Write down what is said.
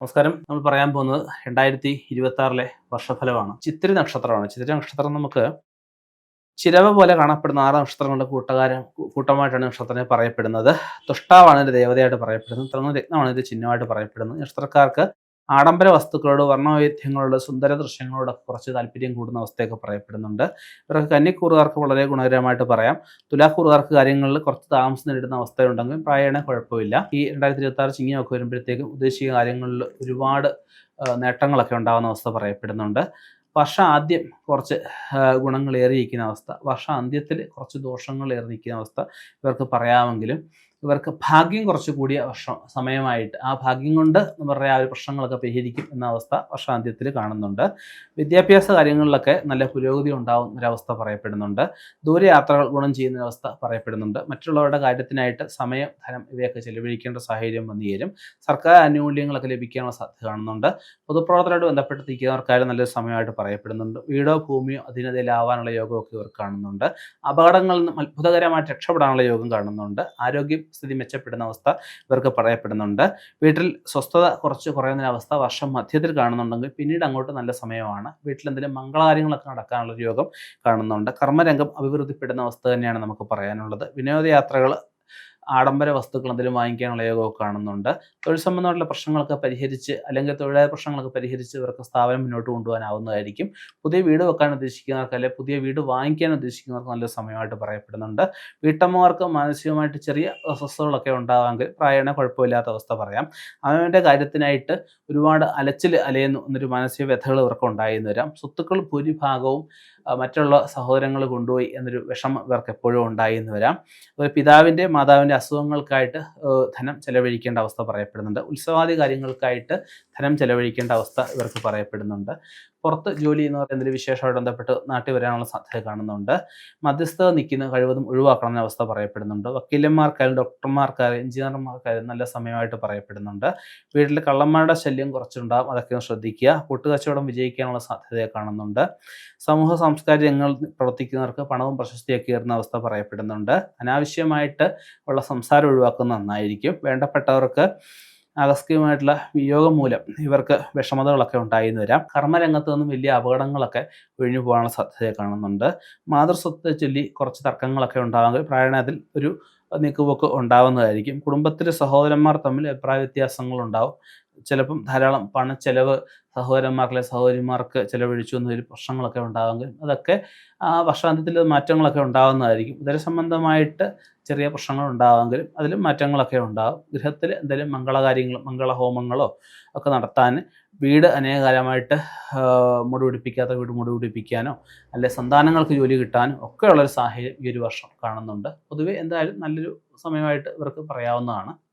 നമസ്കാരം. നമ്മൾ പറയാൻ പോകുന്നത് രണ്ടായിരത്തി ഇരുപത്തി ആറിലെ വർഷഫലമാണ്. ചിത്തിരി നക്ഷത്രമാണ്. ചിത്തിരി നക്ഷത്രം നമുക്ക് ചിരവ പോലെ കാണപ്പെടുന്ന ആറ് നക്ഷത്രങ്ങളുടെ കൂട്ടുകാരൻ കൂട്ടമായിട്ടാണ് നക്ഷത്രത്തിനെ പറയപ്പെടുന്നത്. തുഷ്ടാവാണ് ഇതിന്റെ ദേവതയായിട്ട് പറയപ്പെടുന്നത്. ത്രങ്ങരത്നമാണ് ഇതിന്റെ ചിഹ്നമായിട്ട് പറയപ്പെടുന്നത്. നക്ഷത്രക്കാർക്ക് ആഡംബര വസ്തുക്കളോട് വർണവൈവിധ്യങ്ങളോട് സുന്ദര ദൃശ്യങ്ങളോട് കുറച്ച് താല്പര്യം കൂടുന്ന അവസ്ഥയൊക്കെ പറയപ്പെടുന്നുണ്ട്. ഇവർക്ക് കന്നിക്കൂറുകാർക്ക് വളരെ ഗുണകരമായിട്ട് പറയാം. തുലാക്കൂറുകാർക്ക് കാര്യങ്ങളിൽ കുറച്ച് താമസം നേരിടുന്ന അവസ്ഥയുണ്ടെങ്കിലും പ്രായണ കുഴപ്പമില്ല. ഈ രണ്ടായിരത്തി ഇരുപത്തി ആറ് ചിങ്ങിയൊക്കെ വരുമ്പോഴത്തേക്കും ഉദ്ദേശിക കാര്യങ്ങളിൽ ഒരുപാട് നേട്ടങ്ങളൊക്കെ ഉണ്ടാകുന്ന അവസ്ഥ പറയപ്പെടുന്നുണ്ട്. വർഷം ആദ്യം കുറച്ച് ഗുണങ്ങളേറിയിരിക്കുന്ന അവസ്ഥ വർഷ അന്ത്യത്തിൽ കുറച്ച് ദോഷങ്ങൾ നിൽക്കുന്ന അവസ്ഥ ഇവർക്ക് പറയാമെങ്കിലും ഇവർക്ക് ഭാഗ്യം കുറച്ച് കൂടിയ വർഷം സമയമായിട്ട്. ആ ഭാഗ്യം കൊണ്ട് ഇവരുടെ ആ ഒരു പ്രശ്നങ്ങളൊക്കെ പരിഹരിക്കും എന്ന അവസ്ഥ വർഷാന്ത്യത്തിൽ കാണുന്നുണ്ട്. വിദ്യാഭ്യാസ കാര്യങ്ങളിലൊക്കെ നല്ല പുരോഗതി ഉണ്ടാകുന്ന ഒരവസ്ഥ പറയപ്പെടുന്നുണ്ട്. ദൂരയാത്രകൾ ഗുണം ചെയ്യുന്ന അവസ്ഥ പറയപ്പെടുന്നുണ്ട്. മറ്റുള്ളവരുടെ കാര്യത്തിനായിട്ട് സമയം ധനം ഇവയൊക്കെ ചെലവഴിക്കേണ്ട സാഹചര്യം വന്നു ചേരും. സർക്കാർ ആനുകൂല്യങ്ങളൊക്കെ ലഭിക്കാനുള്ള സാധ്യത കാണുന്നുണ്ട്. പൊതുപ്രവർത്തനമായിട്ട് ബന്ധപ്പെട്ട് നിൽക്കുന്നവർക്കാരും നല്ലൊരു സമയമായിട്ട് പറയപ്പെടുന്നുണ്ട്. വീടോ ഭൂമിയോ അധീനതയിലാവാനുള്ള യോഗമൊക്കെ ഇവർ കാണുന്നുണ്ട്. അപകടങ്ങളിൽ നിന്നും അത്ഭുതകരമായിട്ട് രക്ഷപ്പെടാനുള്ള യോഗം കാണുന്നുണ്ട്. ആരോഗ്യ സ്ഥിതി മെച്ചപ്പെടുന്ന അവസ്ഥ ഇവർക്ക് പറയപ്പെടുന്നുണ്ട്. വീട്ടിൽ സ്വസ്ഥത കുറച്ച് കുറയുന്ന അവസ്ഥ വർഷം മധ്യത്തിൽ കാണുന്നുണ്ടെങ്കിൽ പിന്നീട് അങ്ങോട്ട് നല്ല സമയമാണ്. വീട്ടിൽ എന്തെങ്കിലും മംഗളകാര്യങ്ങളൊക്കെ നടക്കാനുള്ള യോഗം കാണുന്നുണ്ട്. കർമ്മരംഗം അഭിവൃദ്ധിപ്പെടുന്ന അവസ്ഥ തന്നെയാണ് നമുക്ക് പറയാനുള്ളത്. വിനോദയാത്രകൾ ആഡംബര വസ്തുക്കൾ എന്തെങ്കിലും വാങ്ങിക്കാനുള്ള യോഗമൊക്കെ കാണുന്നുണ്ട്. തൊഴിൽ സംബന്ധമായിട്ടുള്ള പ്രശ്നങ്ങളൊക്കെ പരിഹരിച്ച് അല്ലെങ്കിൽ തൊഴിലായ പ്രശ്നങ്ങളൊക്കെ പരിഹരിച്ച് ഇവർക്ക് സ്ഥാപനം മുന്നോട്ട് കൊണ്ടുപോകാനാവുന്നതായിരിക്കും. പുതിയ വീട് വെക്കാൻ ഉദ്ദേശിക്കുന്നവർക്ക് അല്ലെങ്കിൽ പുതിയ വീട് വാങ്ങിക്കാൻ ഉദ്ദേശിക്കുന്നവർക്ക് നല്ല സമയമായിട്ട് പറയപ്പെടുന്നുണ്ട്. വീട്ടമ്മമാർക്ക് മാനസികമായിട്ട് ചെറിയ അസ്വസ്ഥതകളൊക്കെ ഉണ്ടാവാമെങ്കിൽ പ്രായണ കുഴപ്പമില്ലാത്ത അവസ്ഥ പറയാം. അവന്റെ കാര്യത്തിനായിട്ട് ഒരുപാട് അലച്ചിൽ അലയുന്നു എന്നൊരു മാനസിക വ്യഥകൾ ഇവർക്ക് ഉണ്ടായിരുന്നു വരാം. സ്വത്തുക്കൾ ഭൂരിഭാഗവും മറ്റുള്ള സഹോദരങ്ങൾ കൊണ്ടുപോയി എന്നൊരു വിഷമം ഇവർക്ക് എപ്പോഴും ഉണ്ടായിരുന്നു വരാം. അതുപോലെ പിതാവിന്റെ മാതാവിന്റെ അസുഖങ്ങൾക്കായിട്ട് ധനം ചെലവഴിക്കേണ്ട അവസ്ഥ പറയപ്പെടുന്നുണ്ട്. ഉത്സവാദി കാര്യങ്ങൾക്കായിട്ട് ധനം ചെലവഴിക്കേണ്ട അവസ്ഥ ഇവർക്ക് പറയപ്പെടുന്നുണ്ട്. പുറത്ത് ജോലി ചെയ്യുന്നവർ എന്തെങ്കിലും വിശേഷമായിട്ട് ബന്ധപ്പെട്ട് നാട്ടിൽ വരാനുള്ള സാധ്യത കാണുന്നുണ്ട്. മധ്യസ്ഥത നിൽക്കുന്ന കഴിവതും ഒഴിവാക്കണം എന്ന അവസ്ഥ പറയപ്പെടുന്നുണ്ട്. വക്കീലന്മാർക്കായാലും ഡോക്ടർമാർക്കായാലും എഞ്ചിനീയർമാർക്കായാലും നല്ല സമയമായിട്ട് പറയപ്പെടുന്നുണ്ട്. വീട്ടിൽ കള്ളന്മാരുടെ ശല്യം കുറച്ചുണ്ടാകും അതൊക്കെ ശ്രദ്ധിക്കുക. കൂട്ടുകച്ചവടം വിജയിക്കാനുള്ള സാധ്യതയെ കാണുന്നുണ്ട്. സമൂഹ സാംസ്കാരിക രംഗങ്ങളിൽ പ്രവർത്തിക്കുന്നവർക്ക് പണവും പ്രശസ്തിയൊക്കെ ഏറുന്ന അവസ്ഥ പറയപ്പെടുന്നുണ്ട്. അനാവശ്യമായിട്ട് ഉള്ള സംസാരം ഒഴിവാക്കുന്നത് നന്നായിരിക്കും. വേണ്ടപ്പെട്ടവർക്ക് ആകസ്മികമായിട്ടുള്ള വിയോഗം മൂലം ഇവർക്ക് വിഷമതകളൊക്കെ ഉണ്ടായിന്ന് വരാം. കർമ്മരംഗത്ത് നിന്നും വലിയ അപകടങ്ങളൊക്കെ ഒഴിഞ്ഞു പോകാനുള്ള സാധ്യത കാണുന്നുണ്ട്. മാതൃസ്വത്തെ ചൊല്ലി കുറച്ച് തർക്കങ്ങളൊക്കെ ഉണ്ടാകുമെങ്കിൽ പ്രായണത്തിൽ ഒരു നീക്കുപോക്ക് ഉണ്ടാവുന്നതായിരിക്കും കുടുംബത്തിലെ സഹോദരന്മാർ തമ്മിൽ അഭിപ്രായ വ്യത്യാസങ്ങൾ ഉണ്ടാവും ചിലപ്പം ധാരാളം പണച്ചെലവ് സഹോദരന്മാർക്കിലെ സഹോദരിമാർക്ക് ചിലവഴിച്ചു എന്നൊരു പ്രശ്നങ്ങളൊക്കെ ഉണ്ടാകുമെങ്കിൽ അതൊക്കെ ആ വർഷാന്ത്യത്തിൽ മാറ്റങ്ങളൊക്കെ ഉണ്ടാകുന്നതായിരിക്കും ഇതര സംബന്ധമായിട്ട് ചെറിയ പ്രശ്നങ്ങൾ ഉണ്ടാകുമെങ്കിലും അതിൽ മാറ്റങ്ങളൊക്കെ ഉണ്ടാകും ഗൃഹത്തിൽ എന്തെങ്കിലും മംഗളകാര്യങ്ങളും മംഗളഹോമങ്ങളോ ഒക്കെ നടത്താൻ വീട് അനേകകാലമായിട്ട് മുടി പിടിപ്പിക്കാത്ത വീട് മുടി പിടിപ്പിക്കാനോ അല്ലെ സന്താനങ്ങൾക്ക് ജോലി കിട്ടാനോ ഒക്കെയുള്ളൊരു സാഹചര്യം ഈ ഒരു വർഷം കാണുന്നുണ്ട്. പൊതുവേ എന്തായാലും നല്ലൊരു സമയമായിട്ട് ഇവർക്ക് പറയാവുന്നതാണ്.